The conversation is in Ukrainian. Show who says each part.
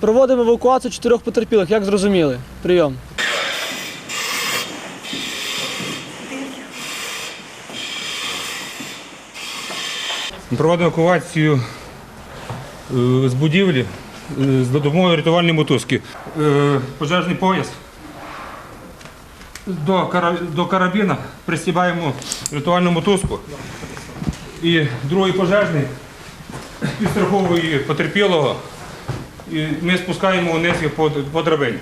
Speaker 1: Проводимо евакуацію чотирьох потерпілих, як зрозуміли. Прийом.
Speaker 2: Проводимо евакуацію е, з будівлі е, з допомогою рятувальної мотузки. Е, Пожежний пояс. До, карабіна пристібаємо рятувальну мотузку. І другий пожежний підстраховує потерпілого. І ми спускаємо вниз по, драбині.